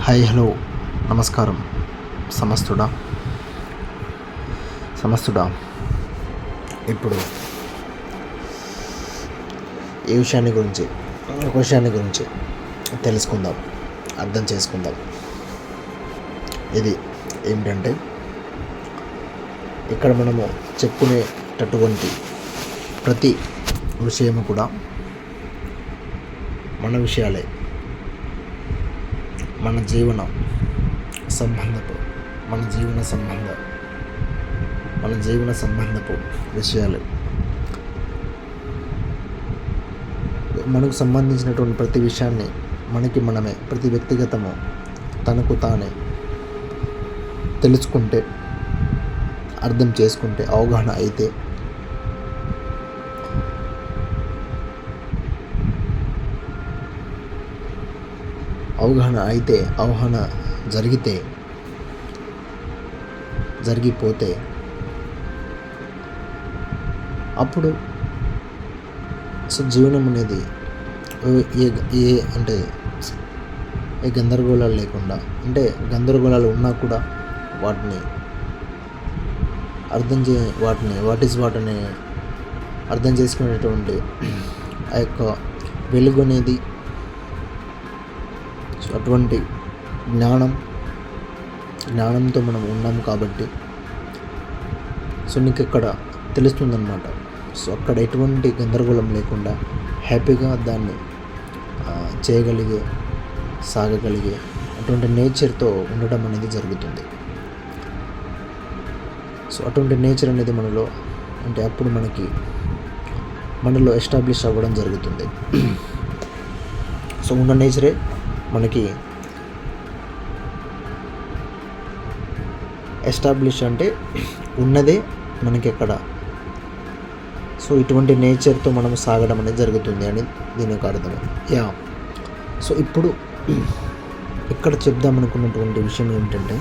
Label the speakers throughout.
Speaker 1: Hi hello నమస్కారం. సమస్తుడా? సమస్తుడా? ఇప్పుడు ఈ విషయాన్ని గురించి ఒక విషయాన్ని గురించి తెలుసుకుందాం అర్థం చేసుకుందాం. ఇది ఏమిటంటే ఇక్కడ మనము చెప్పుకునేటటువంటి ప్రతి విషయము కూడా మన విషయాలే. మన జీవన సంబంధపు మన జీవన సంబంధ మన జీవన సంబంధపు విషయాలు. మనకు సంబంధించినటువంటి ప్రతి విషయాన్ని మనకి మనమే ప్రతి వ్యక్తిగతము తనకు తానే తెలుసుకుంటే అర్థం చేసుకుంటే అవగాహన అయితే అవగాహన అయితే అవగాహన జరిగితే జరిగిపోతే అప్పుడు సో జీవనం అనేది ఏ ఏ అంటే ఏ గందరగోళాలు లేకుండా అంటే గందరగోళాలు ఉన్నా కూడా వాటిని అర్థం చే వాటిని వాట్ ఈజ్ వాట్ అనే అర్థం చేసుకునేటువంటి ఆ యొక్క వెలుగు అనేది అటువంటి జ్ఞానం జ్ఞానంతో మనం ఉన్నాం కాబట్టి. సో నీకు ఇక్కడ తెలుస్తుందన్నమాట. సో అక్కడ ఎటువంటి గందరగోళం లేకుండా హ్యాపీగా దాన్ని చేయగలిగే సాగగలిగే అటువంటి నేచర్తో ఉండడం అనేది జరుగుతుంది. సో అటువంటి నేచర్ అనేది మనలో అంటే అప్పుడు మనకి మనలో ఎస్టాబ్లిష్ అవ్వడం జరుగుతుంది. సో ఉన్న నేచరే మనకి ఎస్టాబ్లిష్ అంటే ఉన్నదే మనకి ఎక్కడ సో ఇటువంటి నేచర్తో మనం సాగడం అనేది జరుగుతుంది అని దీని యొక్క అర్థం. యా. సో ఇప్పుడు ఇక్కడ చెప్దాం అనుకున్నటువంటి విషయం ఏమిటంటే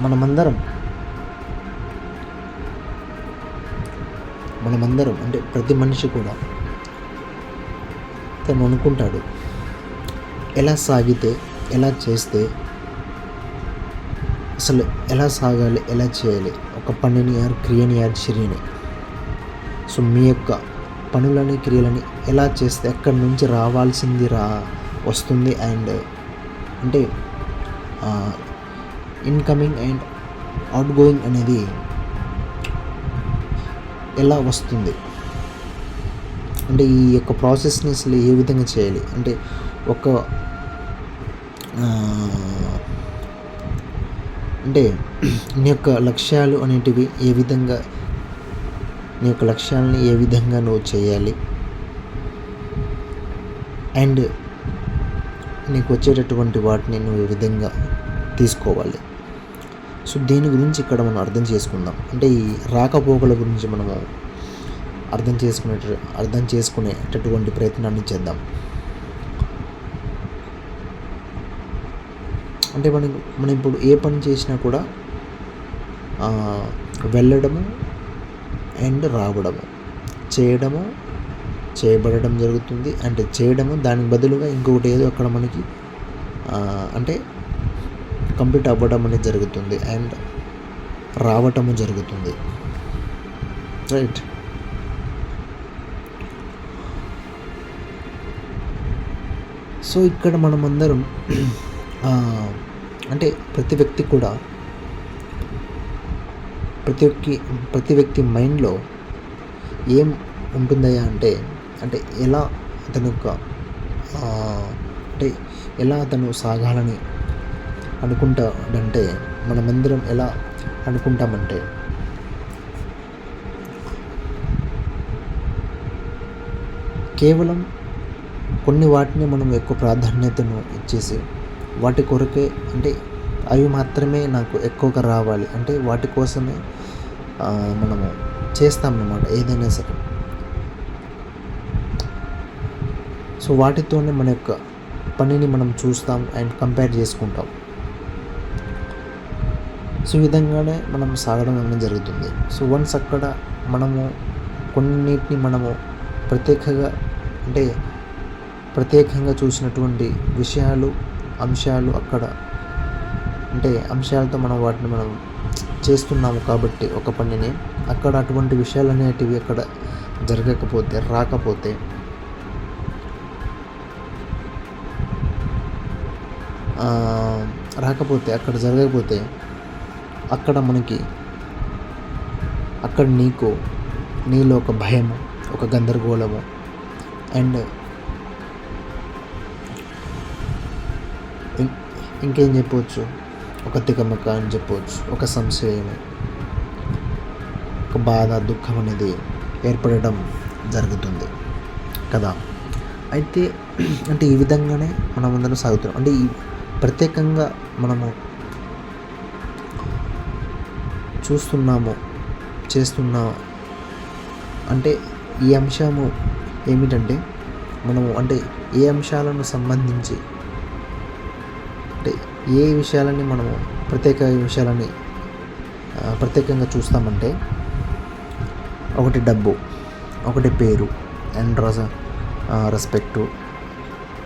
Speaker 1: మనమందరం మనమందరం అంటే ప్రతి మనిషి కూడా తను అనుకుంటాడు. ఎలా సాగితే ఎలా చేస్తే అసలు ఎలా సాగాలి ఎలా చేయాలి? ఒక పనిని ఆర్ క్రియని యారు చర్యని. సో మీ యొక్క పనులని క్రియలని ఎలా చేస్తే ఎక్కడి నుంచి రావాల్సింది రా వస్తుంది అండ్ అంటే ఇన్కమింగ్ అండ్ అవుట్ గోయింగ్ అనేది ఎలా వస్తుంది? అంటే ఈ యొక్క ప్రాసెస్ని అసలు ఏ విధంగా చేయాలి? అంటే ఒక అంటే నీ యొక్క లక్ష్యాలు అనేటివి ఏ విధంగా నీ యొక్క లక్ష్యాలని ఏ విధంగా నువ్వు చేయాలి? అండ్ నీకు వచ్చేటటువంటి వాటిని నువ్వు ఏ విధంగా తీసుకోవాలి? సో దీని గురించి ఇక్కడ మనం అర్థం చేసుకుందాం. అంటే ఈ రాకపోకల గురించి మనము అర్థం చేసుకునే అర్థం చేసుకునేటటువంటి ప్రయత్నాన్ని చేద్దాం. అంటే మనం మనం ఇప్పుడు ఏ పని చేసినా కూడా వెళ్ళడము అండ్ రావడము. చేయడము చేయబడడం జరుగుతుంది. అంటే చేయడము దానికి బదులుగా ఇంకొకటి ఏదో అక్కడ మనకి అంటే కంప్లీట్ అవ్వడం అనేది జరుగుతుంది. అండ్ రావటము జరుగుతుంది. రైట్? సో ఇక్కడ మనమందరం అంటే ప్రతి వ్యక్తి కూడా ప్రతి ఒక్క ప్రతి వ్యక్తి మైండ్లో ఏం ఉంటుందయ్యా అంటే అంటే ఎలా అతని యొక్క అంటే ఎలా అతను సాగాలని అనుకుంటాడంటే మనమందరం ఎలా అనుకుంటామంటే కేవలం కొన్ని వాటిని మనం ఎక్కువ ప్రాధాన్యతను ఇచ్చేసి వాటి కొరకే అంటే అవి మాత్రమే నాకు ఎక్కువగా రావాలి. అంటే వాటి కోసమే మనము మనము చేస్తామన్నమాట ఏదైనా సరే. సో వాటితోనే మన యొక్క పనిని మనం చూస్తాం అండ్ కంపేర్ చేసుకుంటాం. సో ఈ విధంగానే మనం సాగడం అనేది జరుగుతుంది. సో వన్స్ అక్కడ మనము కొన్నిటిని మనము ప్రత్యేకంగా అంటే ప్రత్యేకంగా చూసినటువంటి విషయాలు అంశాలు అక్కడ. అంటే అంశాలతో మనం వాటిని మనం చేస్తున్నాము కాబట్టి ఒక పనిని. అక్కడ అటువంటి విషయాలు అనేటివి అక్కడ జరగకపోతే రాకపోతే. రాకపోతే అక్కడ జరగకపోతే అక్కడ మనకి అక్కడ నీకు నీలో ఒక భయము ఒక గందరగోళము. అండ్ ఇంకేం చెప్పవచ్చు ఒక తికమక అని చెప్పవచ్చు ఒక సంశయము. ఒక బాధ దుఃఖం అనేది ఏర్పడడం జరుగుతుంది. కదా? అయితే అంటే ఈ విధంగానే మనం అందరం సాగుతున్నాం. అంటే ఈ ప్రత్యేకంగా మనము చూస్తున్నాము చేస్తున్నాము అంటే ఈ అంశము ఏమిటంటే మనము అంటే ఏ అంశాలను సంబంధించి ఏ విషయాలని మనము ప్రత్యేక విషయాలని ప్రత్యేకంగా చూస్తామంటే ఒకటి డబ్బు ఒకటి పేరు అండ్ రస రెస్పెక్టు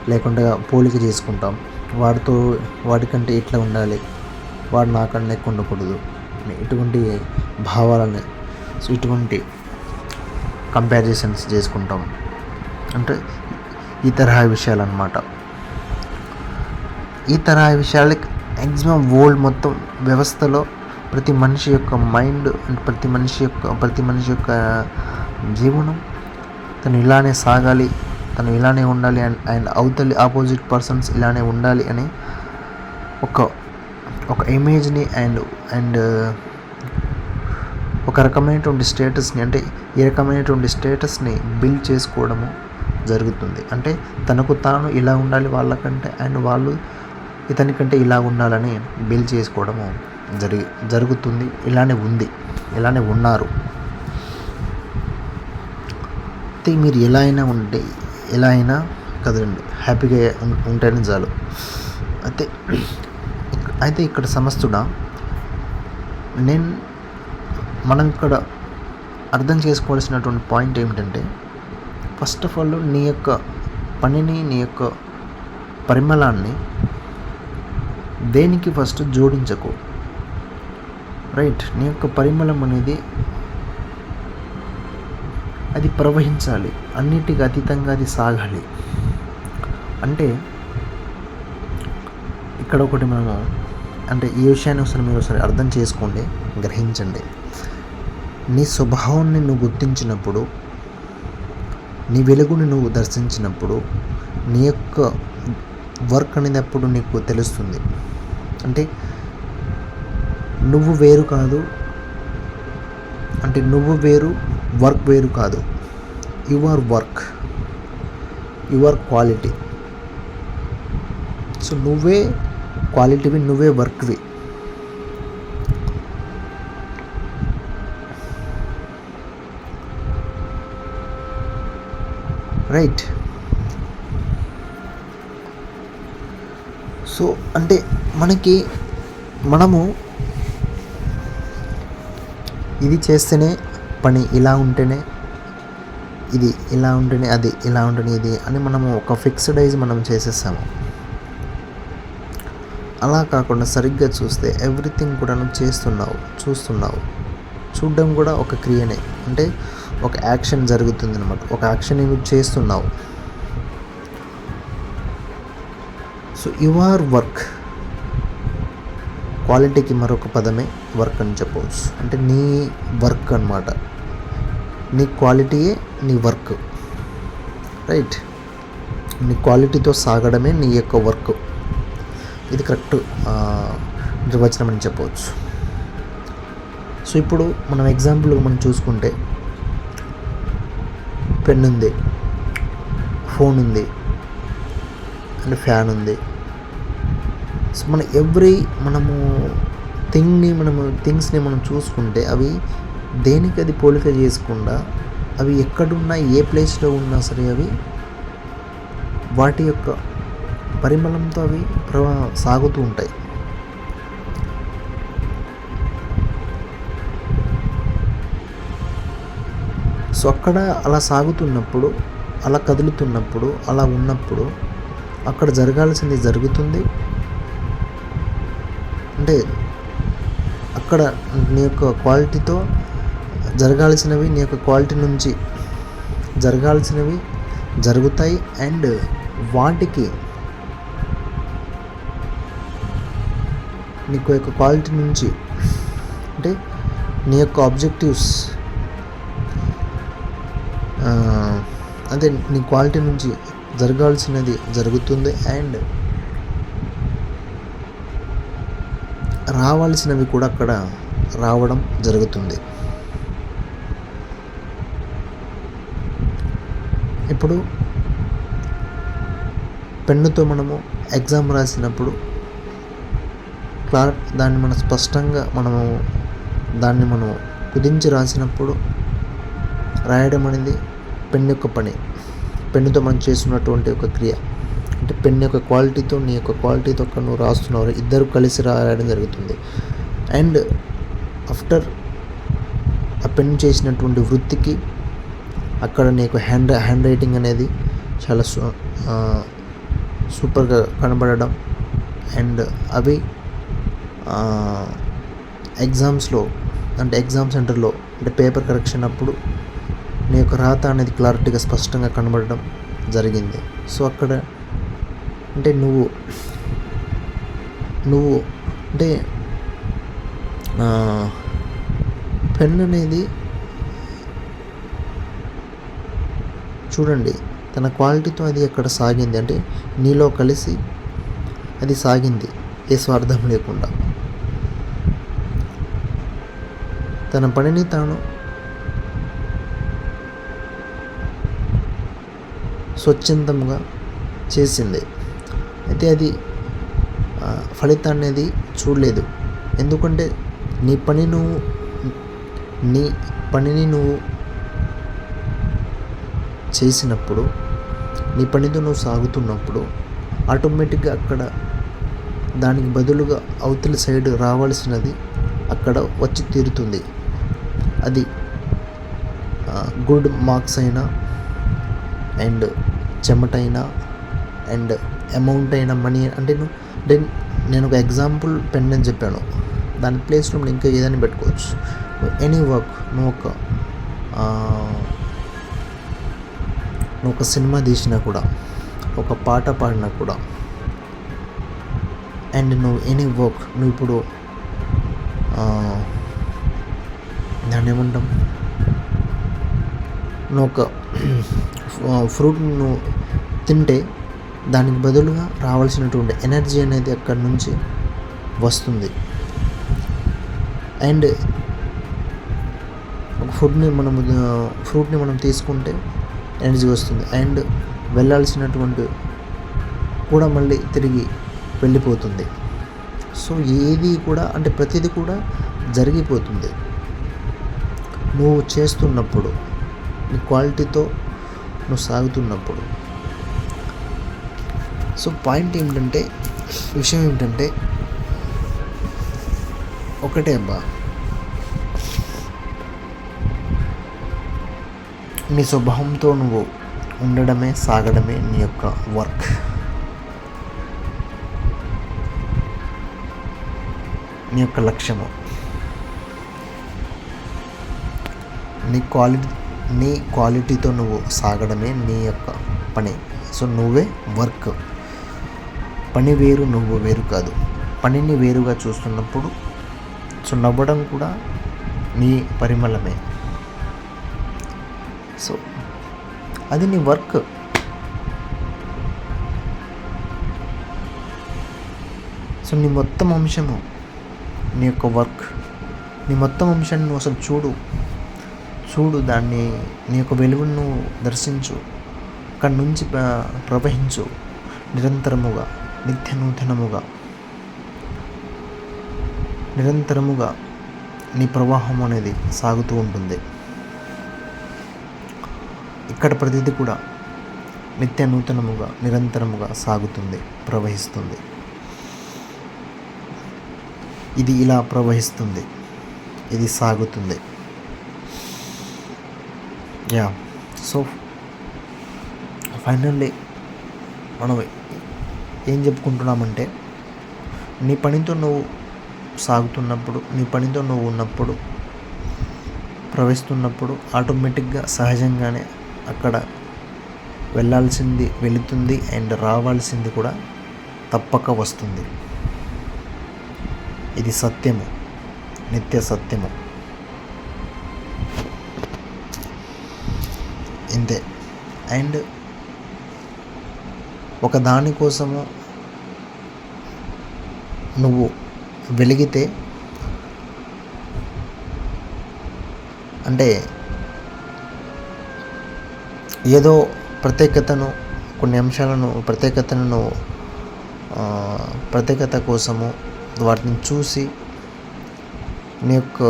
Speaker 1: లేకుండా పోలిక చేసుకుంటాం. వాడితో వాడికంటే ఇట్లా ఉండాలి వాడు నాకన్నా ఎక్కువ ఉండకూడదు ఇటువంటి భావాలని సో ఇటువంటి కంపారిజన్స్ చేసుకుంటాం. అంటే ఈ తరహా విషయాలన్నమాట. ఈ తరహా విషయాలకి మ్యాక్సిమం వరల్డ్ మొత్తం వ్యవస్థలో ప్రతి మనిషి యొక్క మైండ్ అండ్ ప్రతి మనిషి యొక్క ప్రతి మనిషి యొక్క జీవనం తను ఇలానే సాగాలి తను ఇలానే ఉండాలి అండ్ అండ్ అవతలి ఆపోజిట్ పర్సన్స్ ఇలానే ఉండాలి అని ఒక ఒక ఇమేజ్ని అండ్ అండ్ ఒక రకమైనటువంటి స్టేటస్ని అంటే ఈ రకమైనటువంటి స్టేటస్ని బిల్డ్ చేసుకోవడము జరుగుతుంది. అంటే తనకు తాను ఇలా ఉండాలి వాళ్ళకంటే అండ్ వాళ్ళు ఇతనికంటే ఇలా ఉండాలని బిల్డ్ చేసుకోవడము జరిగి జరుగుతుంది. ఇలానే ఉంది. ఇలానే ఉన్నారు. అయితే మీరు ఎలా అయినా ఉంటే ఎలా అయినా కదండి హ్యాపీగా ఉంటేనే చాలు. అయితే అయితే ఇక్కడ సమస్తుడా నేను మనం ఇక్కడ అర్థం చేసుకోవాల్సినటువంటి పాయింట్ ఏమిటంటే ఫస్ట్ ఆఫ్ ఆల్ నీ యొక్క పనిని నీ యొక్క పరిమళాన్ని దేనికి ఫస్ట్ జోడించకు? రైట్ నీ యొక్క పరిమళం అనేది అది ప్రవహించాలి. అన్నిటికీ అతీతంగా అది సాగాలి. అంటే ఇక్కడ ఒకటి మనము అంటే ఈ విషయాన్ని ఒకసారి మీరు ఒకసారి అర్థం చేసుకోండి గ్రహించండి. నీ స్వభావాన్ని నువ్వు గుర్తించినప్పుడు నీ వెలుగుని నువ్వు దర్శించినప్పుడు నీ యొక్క వర్క్ అనేది అప్పుడు నీకు తెలుస్తుంది. అంటే నువ్వు వేరు కాదు. అంటే నువ్వు వేరు వర్క్ వేరు కాదు. Your work your quality. So నువ్వే క్వాలిటీవి నువ్వే వర్క్వి. రైట్ సో అంటే మనకి మనము ఇది చేస్తేనే పని ఇలా ఉంటేనే ఇది ఇలా ఉంటేనే అది ఇలా ఉంటేనే ఇది అని మనము ఒక ఫిక్స్డైజ్ మనం చేసేసాము అలా కాకుండా సరిగ్గా చూస్తే ఎవ్రీథింగ్ కూడా నువ్వు చేస్తున్నావు చూస్తున్నావు. చూడడం కూడా ఒక క్రియనే. అంటే ఒక యాక్షన్ జరుగుతుంది అనమాట ఒక యాక్షన్ నువ్వు చేస్తున్నావు. సో యువర్ వర్క్ క్వాలిటీకి మరొక పదమే వర్క్ అని చెప్పవచ్చు. అంటే నీ వర్క్ అన్నమాట. నీ క్వాలిటీయే నీ వర్క్ రైట్ నీ క్వాలిటీతో సాగడమే నీ యొక్క వర్క్ ఇది కరెక్ట్ నిర్వచనం అని చెప్పవచ్చు. సో ఇప్పుడు మనం ఎగ్జాంపుల్ మనం చూసుకుంటే పెన్ ఉంది ఫోన్ ఉంది అండ్ ఫ్యాన్ ఉంది. మన ఎవ్రీ మనము థింగ్ని మనము థింగ్స్ని మనం చూసుకుంటే అవి దేనికి అది పోలిక చేసుకుండా అవి ఎక్కడున్నా ఏ ప్లేస్లో ఉన్నా సరే అవి వాటి యొక్క పరిమళంతో అవి ప్రవా సాగుతూ ఉంటాయి. సో అక్కడ అలా సాగుతున్నప్పుడు అలా కదులుతున్నప్పుడు అలా ఉన్నప్పుడు అక్కడ జరగాల్సింది జరుగుతుంది. అంటే అక్కడ నీ యొక్క క్వాలిటీతో జరగాల్సినవి నీ యొక్క క్వాలిటీ నుంచి జరగాల్సినవి జరుగుతాయి అండ్ వాటికి నీకు యొక్క క్వాలిటీ నుంచి అంటే నీ యొక్క ఆబ్జెక్టివ్స్ అదే నీ క్వాలిటీ నుంచి జరగాల్సినది జరుగుతుంది అండ్ రావాల్సినవి కూడా అక్కడ రావడం జరుగుతుంది. ఇప్పుడు పెన్నుతో మనము ఎగ్జామ్ రాసినప్పుడు క్లార్ దాన్ని మనం స్పష్టంగా మనము దాన్ని మనం కుదించి రాసినప్పుడు రాయడం అనేది పెన్ యొక్క పని. పెన్నుతో మనం చేస్తున్నటువంటి ఒక క్రియ. అంటే పెన్ యొక్క క్వాలిటీతో నీ యొక్క క్వాలిటీతో అక్కడ నువ్వు రాస్తున్నావు. ఇద్దరు కలిసి రాయడం జరుగుతుంది. అండ్ ఆఫ్టర్ ఆ పెన్ చేసినటువంటి వృత్తికి అక్కడ నీకు హ్యాండ్ హ్యాండ్ రైటింగ్ అనేది చాలా సు సూపర్గా కనబడడం. అండ్ అవి ఎగ్జామ్స్లో అంటే ఎగ్జామ్ సెంటర్లో అంటే పేపర్ కరెక్షన్ అప్పుడు నీ యొక్క రాత అనేది క్లారిటీగా స్పష్టంగా కనబడడం జరిగింది. సో అక్కడ అంటే నువ్వు నువ్వు అంటే పెన్ అనేది చూడండి తన క్వాలిటీతో అది అక్కడ సాగింది అంటే నీలో కలిసి అది సాగింది ఏ స్వార్థం లేకుండా. తన పనిని తాను స్వచ్ఛందంగా చేసింది. అయితే అది ఫలితాన్ని అనేది చూడలేదు. ఎందుకంటే నీ పని నువ్వు నీ పనిని నువ్వు చేసినప్పుడు నీ పనితో నువ్వు సాగుతున్నప్పుడు ఆటోమేటిక్గా అక్కడ దానికి బదులుగా అవతల సైడ్ రావాల్సినది అక్కడ వచ్చి తీరుతుంది. అది గుడ్ మార్క్స్ అయినా అండ్ చెమటైనా అండ్ అమౌంట్ అయినా మనీ అంటే నువ్వు నేను ఒక ఎగ్జాంపుల్ పెన్ అని చెప్పాను. దాని ప్లేస్లో నువ్వు ఇంకా ఏదైనా పెట్టుకోవచ్చు. ఎనీ వర్క్ నువ్వు ఒక నువ్వు ఒక సినిమా తీసినా కూడా ఒక పాట పాడినా కూడా అండ్ నువ్వు ఎనీ వర్క్ నువ్వు ఇప్పుడు దాన్ని ఏమంటాం? నువ్వు ఒక ఫ్రూట్ నువ్వు తింటే దానికి బదులుగా రావాల్సినటువంటి ఎనర్జీ అనేది అక్కడి నుంచి వస్తుంది. అండ్ ఒక ఫుడ్ని మనం ఫ్రూట్ని మనం తీసుకుంటే ఎనర్జీ వస్తుంది. అండ్ వెళ్ళాల్సినటువంటి కూడా మళ్ళీ తిరిగి వెళ్ళిపోతుంది. సో ఏది కూడా అంటే ప్రతిదీ కూడా జరిగిపోతుంది. నువ్వు చేస్తున్నప్పుడు నీ క్వాలిటీతో నువ్వు సాగుతున్నప్పుడు. సో పాయింట్ ఏమిటంటే విషయం ఏమిటంటే ఒకటే అబ్బా. నీ స్వభావంతో నువ్వు ఉండడమే సాగడమే నీ యొక్క వర్క్ నీ యొక్క లక్ష్యము. నీ క్వాలిటీ నీ క్వాలిటీతో నువ్వు సాగడమే నీ యొక్క పని. సో నువ్వే వర్క్ పని వేరు నువ్వు వేరు కాదు. పనిని వేరుగా చూస్తున్నప్పుడు సో నవ్వడం కూడా నీ పరిమళమే. సో అది నీ వర్క్. సో నీ మొత్తం అంశము నీ యొక్క వర్క్. నీ మొత్తం అంశాన్ని నువ్వు అసలు చూడు. చూడు దాన్ని నీ యొక్క వెలుగును దర్శించు. అక్కడి నుంచి ప్రవహించు. నిరంతరముగా. నిత్య నూతనముగా నిరంతరముగా నీ ప్రవాహం అనేది సాగుతూ ఉంటుంది. ఇక్కడ ప్రతిదీ కూడా నిత్య నూతనముగా నిరంతరముగా సాగుతుంది ప్రవహిస్తుంది. ఇది ఇలా ప్రవహిస్తుంది ఇది సాగుతుంది. యా సో ఫైనల్లీ మనం ఏం చెప్పుకుంటున్నామంటే నీ పనితో నువ్వు సాగుతున్నప్పుడు నీ పనితో నువ్వు ఉన్నప్పుడు ప్రవేశిస్తున్నప్పుడు ఆటోమేటిక్గా సహజంగానే అక్కడ వెళ్ళాల్సింది వెళుతుంది అండ్ రావాల్సింది కూడా తప్పక వస్తుంది. ఇది సత్యము నిత్య సత్యము. ఇంతే. అండ్ ఒక దానికోసము నువ్వు వెలిగితే అంటే ఏదో ప్రత్యేకతను కొన్ని అంశాలను ప్రత్యేకతను ప్రత్యేకత కోసము వాటిని చూసి నీ యొక్క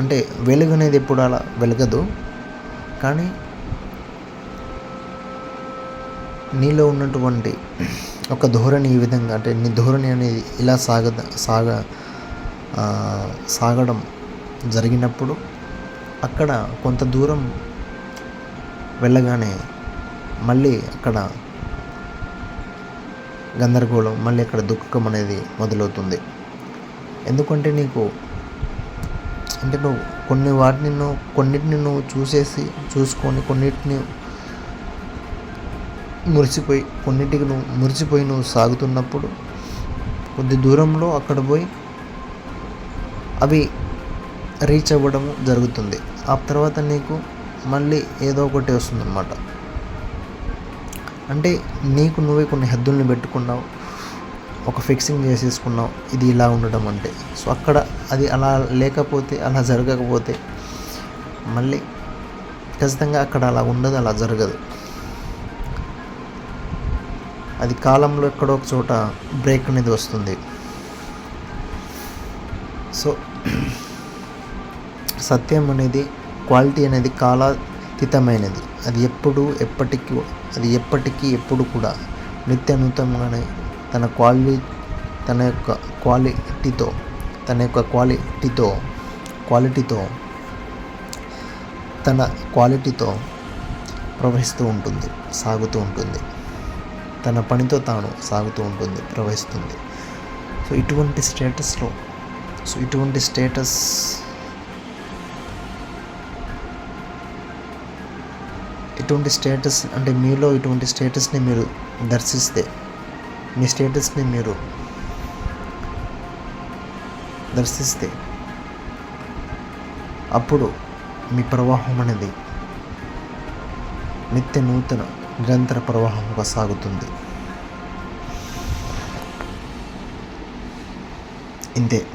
Speaker 1: అంటే వెలుగు అనేది ఎప్పుడు అలా వెలగదు. కానీ నీలో ఉన్నటువంటి ఒక ధోరణి ఈ విధంగా అంటే నీ ధోరణి అనేది ఇలా సాగ సాగ సాగడం జరిగినప్పుడు అక్కడ కొంత దూరం వెళ్ళగానే మళ్ళీ అక్కడ గందరగోళం మళ్ళీ అక్కడ దుఃఖం అనేది మొదలవుతుంది. ఎందుకంటే నీకు అంటే నువ్వు కొన్ని వాటిని నువ్వు కొన్నిటిని నువ్వు చూసేసి చూసుకొని కొన్నిటిని మురిసిపోయి కొన్నిటికి నువ్వు మురిసిపోయి నువ్వు సాగుతున్నప్పుడు కొద్ది దూరంలో అక్కడ పోయి అవి రీచ్ అవ్వడము జరుగుతుంది. ఆ తర్వాత నీకు మళ్ళీ ఏదో ఒకటి వస్తుందన్నమాట. అంటే నీకు నువ్వే కొన్ని హద్దుల్ని పెట్టుకున్నావు ఒక ఫిక్సింగ్ చేసేసుకున్నావు ఇది ఇలా ఉండడం అంటే. సో అక్కడ అది అలా లేకపోతే అలా జరగకపోతే మళ్ళీ ఖచ్చితంగా అక్కడ అలా ఉండదు అలా జరగదు. అది కాలంలో ఎక్కడో ఒక చోట బ్రేక్ అనేది వస్తుంది. సో సత్యం అనేది క్వాలిటీ అనేది కాలాతీతమైనది. అది ఎప్పుడు ఎప్పటికీ అది ఎప్పటికీ ఎప్పుడు కూడా నిత్య నూతనంగానే తన క్వాలి తన యొక్క క్వాలిటీతో తన యొక్క క్వాలిటీతో క్వాలిటీతో తన క్వాలిటీతో ప్రవహిస్తూ ఉంటుంది సాగుతూ ఉంటుంది. తన పనితో తాను సాగుతూ ఉంటుంది ప్రవహిస్తుంది. సో ఇటువంటి స్టేటస్లో సో ఇటువంటి స్టేటస్ ఇటువంటి స్టేటస్ అంటే మీలో ఇటువంటి స్టేటస్ని మీరు దర్శిస్తే మీ స్టేటస్ని మీరు దర్శిస్తే అప్పుడు మీ ప్రవాహం అనేది నిత్య నూతన నిరంతర ప్రవాహంగా సాగుతుంది ఇంతే.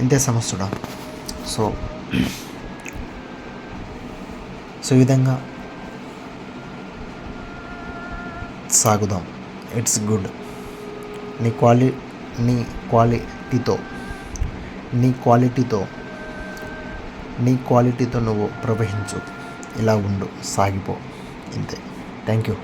Speaker 1: ఇంతే సమస్యడా? సో సో ఈ విధంగా సాగుదాం. ఇట్స్ గుడ్ నీ క్వాలి నీ క్వాలిటీతో నీ క్వాలిటీతో నీ క్వాలిటీతో నువ్వు ప్రవహించు. ఇలా ఉండు సాగిపో. ఇంతే. Thank you